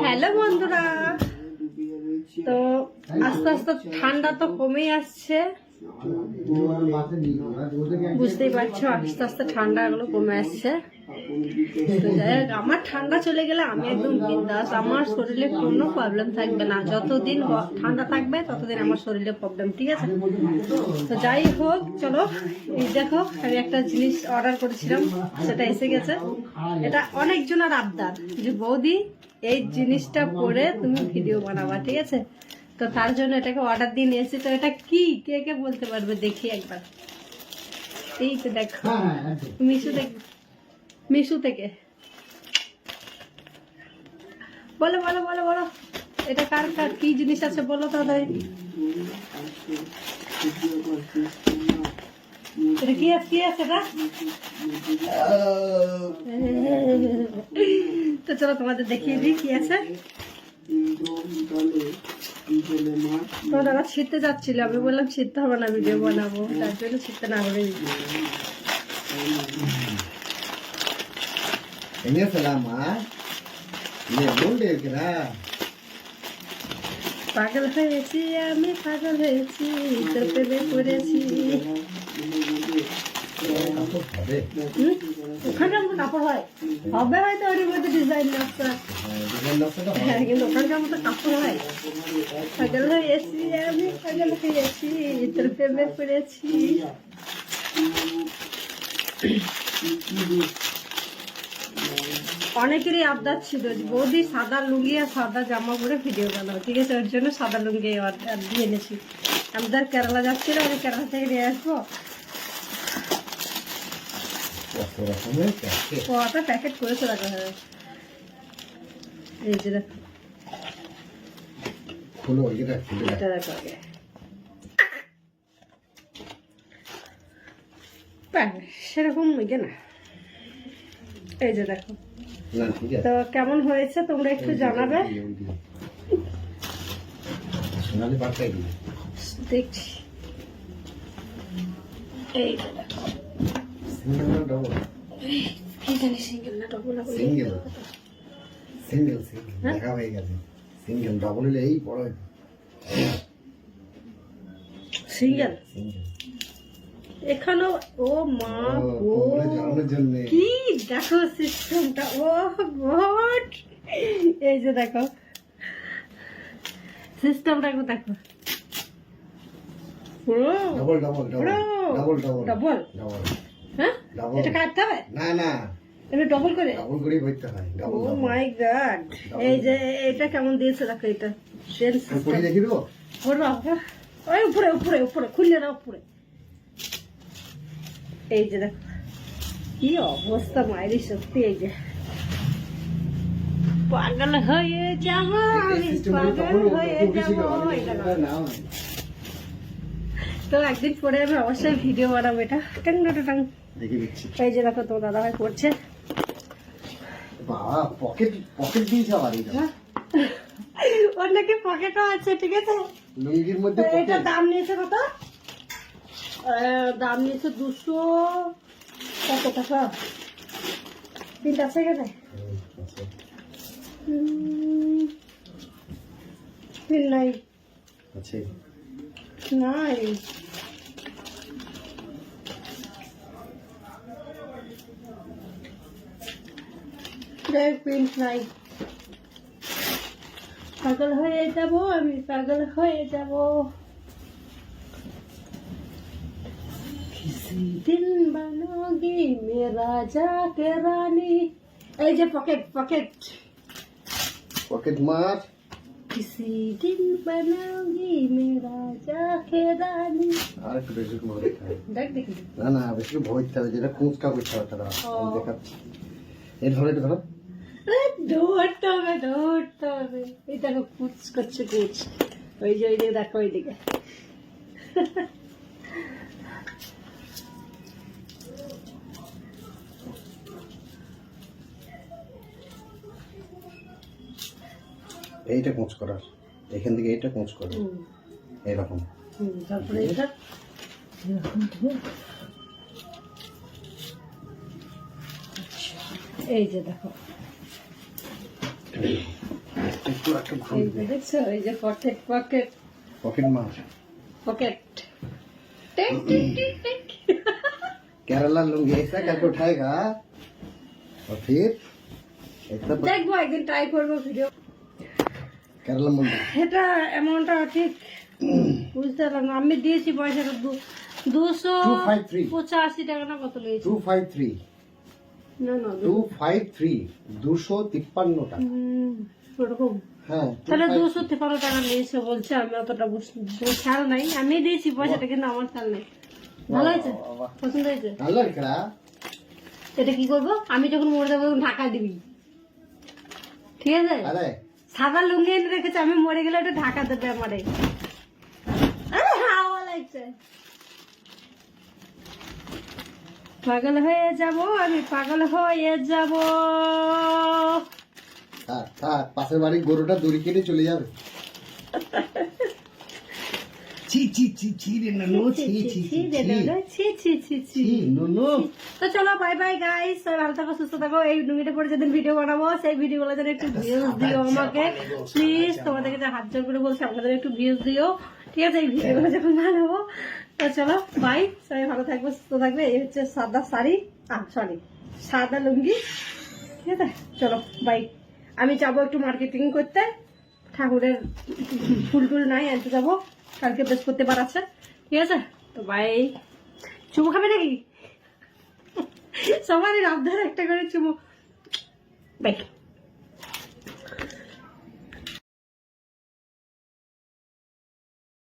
Hello বন্ধুরা। তো আস্তে আস্তে ঠান্ডা তো কমেই আসছে। বুঝতেই পারছ, আস্তে আস্তে ঠান্ডা এগুলো কমে আসছে। তো যাই হোক, আমার ঠান্ডা চলে গেলে আমি একদম বিন্দাস। আমার শরীরে কোনো প্রবলেম থাকবে না। যতদিন ঠান্ডা থাকবে ততদিন আমার শরীরে প্রবলেম ঠিক আছে? তো যাই হোক চলো এই দেখো আমি একটা জিনিস অর্ডার করেছিলাম সেটা এসে গেছে। এটা অনেকজনের আবদার যে বৌদি এই জিনিসটা পরে তুমি ভিডিও বানাবা ঠিক আছে? তো তার জন্য এটাকে অর্ডার দিয়ে নিয়েছি। তো এটা কি? কে কে বলতে পারবে? দেখি একবার। এই তো দেখো। মিশু দেখ মিশু থেকে। বলো বলো বলো বলো। এটা কার কার? কি জিনিস আছে বলো তাহলে এটা কি আছে কি আছে এটা? তো চলো তোমাদের দেখিয়ে দিই কি আছে। তো দাদা ছিটতে যাচ্ছিল, আমি বললাম ছিটতে হবে না ভিডিও বানাবো। তার জন্য ছিটতে না দিচ্ছি என்ன சொல்லாமா நீ மூண்டு இருக்கிறா পাগল হয়েছি আমি পাগল হয়েছি তোর প্রেমে পড়েছি হবে হুম? ওখানে আমার কাপড় হয় হবে হয়তো ওর মধ্যে ডিজাইন নকশা ডিজাইন নকশাটা হবে হ্যাঁ কিন্তু ওখানকার মতো কাপড় হয় পাগল হয়েছি আমি পাগল হয়েছি তোর প্রেমে পড়েছি অনেকেরই আবদার ছিল বৌদি সাদা লুঙ্গি আর সাদা জামা পরে ভিডিও বানাও ঠিক আছে? ওর জন্য সাদা লুঙ্গি দিয়ে এনেছি। আমাদের কেরালা যাচ্ছিল আমি কেরালা থেকে নিয়ে আসব। কত রকমের প্যাকেট কত করেছে রাখা হবে এই যে খুলো এটা খুলে রাখ। এটা দেখো আগে। সেরকম ইয়ে না। এই যে দেখো। তো কেমন হয়েছে তোমরা একটু জানাবে? দেখছি। এই না ডবল জানি সিঙ্গেল না ডবল সিঙ্গেল। Single single. হ্যাঁ? দেখা হয়ে গেছে। সিঙ্গেল ডবল হলে এই বড় সিঙ্গেল? সিঙ্গেল। এখানেও ও মা ও কি দেখো সিস্টেমটা ও গড। এই যে দেখো। সিস্টেমটা দেখো। ও ডবল ডবল ডবল বড়। Double double double? ডবল হ্যাঁ? এটা কাটতে হবে? না না। এটা ডবল করে? ডবল ভরতে হয়। ও মাই গড এই যে এটা কেমন দিয়েছে দেখো এটা। দেখি দেবো? ওই উপরে উপরে উপরে। খুললে দাও উপরে। এই যে দেখো কি অবস্থা মায়েরই সত্যি এই যে। পাগল হয়ে যাব আমি পাগল হয়ে যাব তো একদিন পরে আমি অবশ্যই ভিডিও বানাবো এটা। টাং টাং। এই যে দেখো তোমার দাদা ভাই করছে। বাবা পকেট পকেট? ওর নাকি পকেটও আছে ঠিক আছে? লুঙ্গির মধ্যে পকেট দাম নিয়েছে কত? দাম নিয়েছে দুশো কত টাকা। তিনটা আছে তিন নাই। প্রিন্ট নাই। পাগল হয়ে যাব আমি পাগল হয়ে যাব। दिन बनोगी मेरा जाके रानी এই যে পকেট পকেট পকেট মার किसी दिन बनोगी मेरा जाके रानी আর একটু বেশি করে ভরতে হবে দেখ দেখি না না বেশি করে ভরতে হবে যেটা কুঁচকা করতে হবে তারা ও। দেখাচ্ছি এই ধরো এটা ধরো আরে, দৌড়তে হবে দৌড়তে হবে এই দেখো কুচ করছে কুচ ওই যে ওই দিকে দেখো ওই দিকে এইটা কুঁচ করার এখান থেকে এইটা কুঁচ করো হুম, এইরকম হুম, তারপরে এটা এরকম করে। আচ্ছা, এই যে দেখো একটু একটু এই ঘুরবে যে দেখছো এই যে পকেট পকেট পকেট মার pocket tick tick tick tick Kerala lungi ऐसा करके उठाएगा और फिर ऐसा ब- দেখবো একদিন ট্রাই করবো এটা অ্যামাউন্টটা ঠিক। বুঝতে পারলাম না। আমি দিয়েছি পয়সা দুশো পঁচাশি টাকা না কত না না টাকা। নিয়েছে বলছে আমি অতটা খেয়াল নাই। আমি দিয়েছি পয়সাটা কিন্তু আমার ভালো কি করব? আমি যখন মরে যাব তখন ঢাকা দিবি। ঠিক আছে? সাদা লুঙ্গি এনে রেখেছে, আমি মরে গেলে একটু ঢাকা দেবে আমারে। হাওয়া লাগছে। পাগল হয়ে যাব, আমি পাগল হয়ে যাব। পাশের বাড়ির গরুটা দড়ি কেটে চলে যাবে। ছি ছি ছি ছি রে ননু ছি ছি ছি ছি, রে ছি, ছি, ছি, ছি। ছি। ননু। তো চলো বাই বাই গাইস সবাই ভালো থাকো সুস্থ থাকো। এই লুঙ্গিটা পরে যেদিন ভিডিও বানাবো সেই ভিডিও গুলো যেন একটু ভিউজ দিও আমাকে। প্লিজ তোমাদের কাছে হাত জোর করে বলছি আমাদের একটু ভিউজ দিও। ঠিক আছে? এই ভিডিও গুলো যখন বানাবো। তো চলো বাই সবাই ভালো থাকবে সুস্থ থাকবে। এই হচ্ছে সাদা শাড়ি। আহ সরি সাদা লুঙ্গি। ঠিক আছে? চলো বাই আমি যাব একটু মার্কেটিং করতে। ঠাকুরের ফুল টুল নাই আনতে যাব। কালকে বৃহস্পতিবার আছে। ঠিক আছে? তো ভাই, চুমু খাবে নাকি? সবারই রাবধার একটা করে চুমু। বাই